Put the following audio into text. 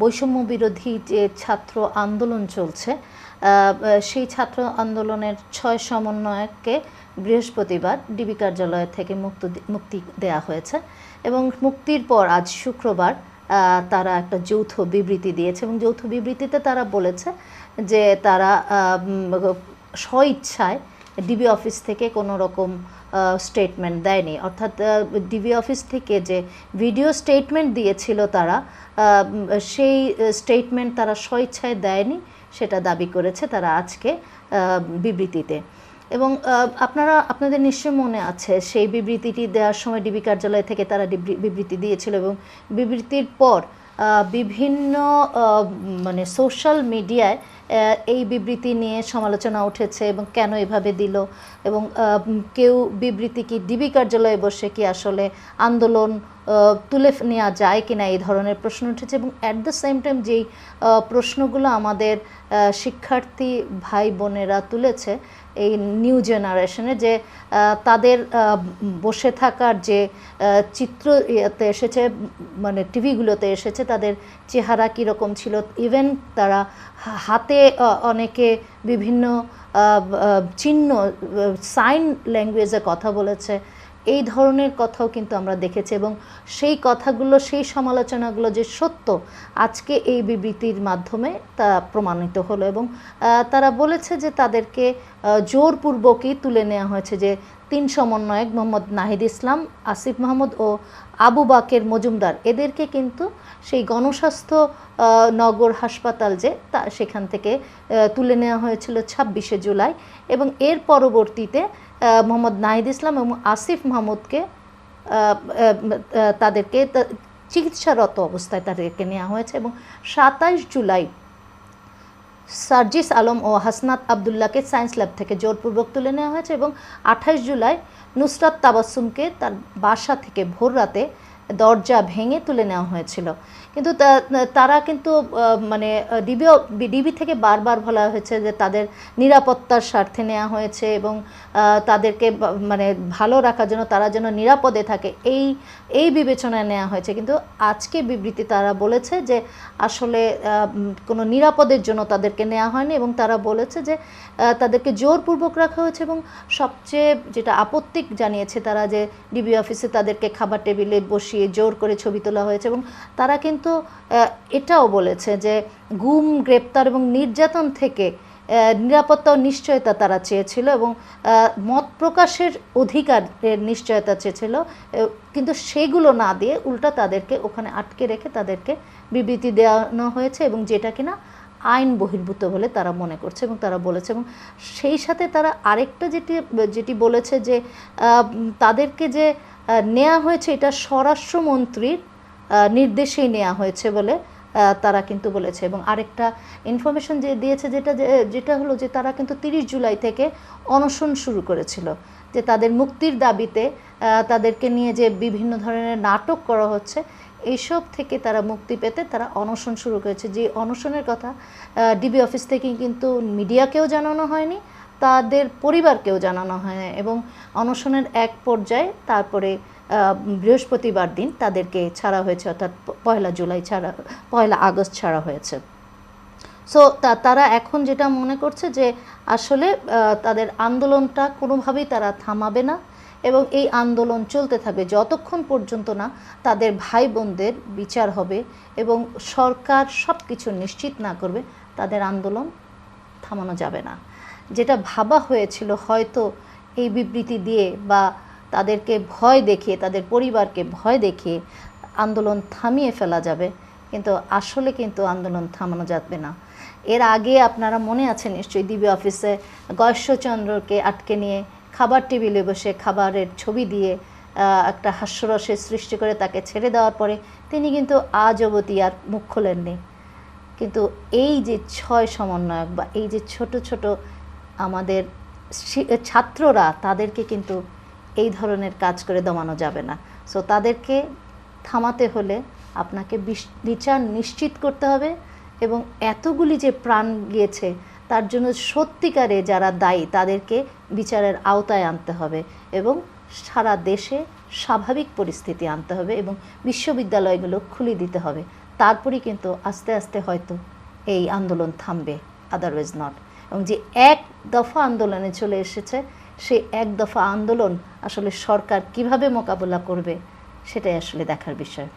বৈষম্য বিরোধী যে ছাত্র আন্দোলন চলছে সেই ছাত্র আন্দোলনের ছয় সমন্বয়ককে বৃহস্পতিবার ডিবি কার্যালয় থেকে মুক্ত মুক্তি দেয়া হয়েছে এবং মুক্তির পর আজ শুক্রবার তারা একটা যৌথ বিবৃতি দিয়েছে এবং যৌথ বিবৃতিতে তারা বলেছে যে তারা স্বইচ্ছায় ডিবি অফিস থেকে কোনো রকম স্টেটমেন্ট দেয়নি। অর্থাৎ ডিবি অফিস থেকে যে ভিডিও স্টেটমেন্ট দিয়েছিল তারা সেই স্টেটমেন্ট তারা স্বইচ্ছায় দেয়নি, সেটা দাবি করেছে তারা আজকে বিবৃতিতে। এবং আপনারা, আপনাদের নিশ্চয় মনে আছে, সেই বিবৃতিটি দেওয়ার সময় ডিবি কার্যালয় থেকে তারা বিবৃতি দিয়েছিল এবং বিবৃতির পর বিভিন্ন মানে সোশ্যাল মিডিয়ায় এই বিবৃতি নিয়ে সমালোচনা উঠেছে এবং কেন এভাবে দিল? এবং কেউ বিবৃতি কি ডিবি কার্যালয়ে বসে কি আসলে আন্দোলন তুলে নেওয়া যায় কিনা এই ধরনের প্রশ্ন উঠেছে। এবং অ্যাট দ্য সেম টাইম যেই প্রশ্নগুলো আমাদের শিক্ষার্থী ভাই বোনেরা তুলেছে এই নিউ জেনারেশনে যে তাদের বসে থাকার যে চিত্র ইয়েতে এসেছে মানে টিভিগুলোতে এসেছে, তাদের চেহারা কীরকম ছিল? ইভেন তারা হাতে অনেকে বিভিন্ন চিহ্ন সাইন ল্যাঙ্গুয়েজে কথা বলেছে। এই ধরনের কথাও কিন্তু আমরা দেখেছি এবং সেই কথাগুলো, সেই সমালোচনাগুলো যে সত্য, আজকে এই বিবৃতির মাধ্যমে তা প্রমাণিত হলো এবং তারা বলেছে যে তাদেরকে জোরপূর্বকই তুলে নেওয়া হয়েছে যে তিন সমন্বয়ক মোহাম্মদ নাহিদ ইসলাম, আসিফ মাহমুদ ও আবু বাকের মজুমদার, এদেরকে কিন্তু সেই গণস্বাস্থ্য নগর হাসপাতাল যে তা সেখান থেকে তুলে নেওয়া হয়েছিল ছাব্বিশে জুলাই এবং এর পরবর্তীতে মোহাম্মদ নাহিদ ইসলাম এবং আসিফ মাহমুদকে তাদেরকে চিকিৎসারত অবস্থায় তাদেরকে নেওয়া হয়েছে এবং সাতাইশ জুলাই সার্জিস আলম ও হাসনাত আবদুল্লাহকে সায়েন্স ল্যাব থেকে জোরপূর্বক তুলে নেওয়া হয়েছে এবং আঠাশ জুলাই নুসরাত তাবাসুমকে তার বাসা থেকে ভোর রাতে দরজা ভেঙে তুলে নেওয়া হয়েছিল। কিন্তু তারা কিন্তু মানে ডিবি ডিবি থেকে বারবার বলা হয়েছে যে তাদের নিরাপত্তার স্বার্থে নেওয়া হয়েছে এবং তাদেরকে মানে ভালো রাখার জন্য তারা যেন নিরাপদে থাকে, এই এই বিবেচনায় নেওয়া হয়েছে। কিন্তু আজকে বিবৃতি তারা বলেছে যে আসলে কোনো নিরাপদের জন্য তাদেরকে নেওয়া হয়নি এবং তারা বলেছে যে তাদেরকে জোরপূর্বক রাখা হয়েছে এবং সবচেয়ে যেটা আপত্তিক জানিয়েছে তারা যে ডিবি অফিসে তাদেরকে খাবার টেবিলে বসিয়ে জোর করে ছবি তোলা হয়েছে এবং তারা কিন্তু আহ, এটাও বলেছে যে গুম গ্রেপ্তার এবং নির্যাতন থেকে নিরাপত্তা ও নিশ্চয়তা তারা চেয়েছিল এবং মত প্রকাশের অধিকারের নিশ্চয়তা চেয়েছিল কিন্তু সেগুলো না দিয়ে উল্টা তাদেরকে ওখানে আটকে রেখে তাদেরকে বিবৃতি দেওয়ানো হয়েছে এবং যেটা কিনা আইন বহির্ভূত বলে তারা মনে করছে এবং তারা বলেছে এবং সেই সাথে তারা আরেকটা যেটি যেটি বলেছে যে তাদেরকে যে নেওয়া হয়েছে এটা স্বরাষ্ট্রমন্ত্রীর নির্দেশেই নেওয়া হয়েছে বলে তারা কিন্তু বলেছে। এবং আরেকটা ইনফরমেশন যে দিয়েছে যেটা যেটা হলো যে তারা কিন্তু তিরিশ জুলাই থেকে অনশন শুরু করেছিল। যে তাদের মুক্তির দাবিতে তাদেরকে নিয়ে যে বিভিন্ন ধরনের নাটক করা হচ্ছে, এইসব থেকে তারা মুক্তি পেতে তারা অনশন শুরু করেছে। যে অনশনের কথা ডিবি অফিস থেকে কিন্তু মিডিয়াকেও জানানো হয়নি তাদের পরিবারকেও জানানো হয় এবং অনশনের এক পর্যায়ে তারপরে বৃহস্পতিবার দিন তাদেরকে ছাড়া হয়েছে, অর্থাৎ পয়লা জুলাই ছাড়া, পয়লা আগস্ট ছাড়া হয়েছে। সো তা, তারা এখন যেটা মনে করছে যে আসলে তাদের আন্দোলনটা কোনোভাবেই তারা থামাবে না এবং এই আন্দোলন চলতে থাকবে। যতক্ষণ পর্যন্ত না তাদের ভাই বোনদের বিচার হবে এবং সরকার সব কিছু নিশ্চিত না করবে, তাদের আন্দোলন থামানো যাবে না। যেটা ভাবা হয়েছিল হয়তো এই বিবৃতি দিয়ে বা তাদেরকে ভয় দেখিয়ে, তাদের পরিবারকে ভয় দেখিয়ে আন্দোলন থামিয়ে ফেলা যাবে। কিন্তু আসলে কিন্তু আন্দোলন থামানো যাবে না। এর আগে আপনারা মনে আছে নিশ্চয়ই ডিবি অফিসে গয়েশ্বরচন্দ্রকে আটকে নিয়ে খাবার টেবিলে বসে খাবারের ছবি দিয়ে একটা হাস্যরসের সৃষ্টি করে তাকে ছেড়ে দেওয়ার পরে তিনি কিন্তু আজ অবধি আর মুখ খোলেননি। কিন্তু এই যে ছয় সমন্বয়ক বা এই যে ছোট ছোট আমাদের ছাত্ররা তাদেরকে কিন্তু এই ধরনের কাজ করে দমানো যাবে না। সো তাদেরকে থামাতে হলে আপনাকে বিচার নিশ্চিত করতে হবে এবং এতগুলি যে প্রাণ গিয়েছে, তার জন্য সত্যিকারে যারা দায়ী, তাদেরকে বিচারের আওতায় আনতে হবে এবং সারা দেশে স্বাভাবিক পরিস্থিতি আনতে হবে এবং বিশ্ববিদ্যালয়গুলো খুলে দিতে হবে। তারপরেই কিন্তু আস্তে আস্তে হয়তো এই আন্দোলন থামবে আদারওয়াইজ নট এবং যে এক দফা আন্দোলনে চলে এসেছে। সে এক দফা আন্দোলন আসলে সরকার কীভাবে মোকাবেলা করবে, সেটাই আসলে দেখার বিষয়।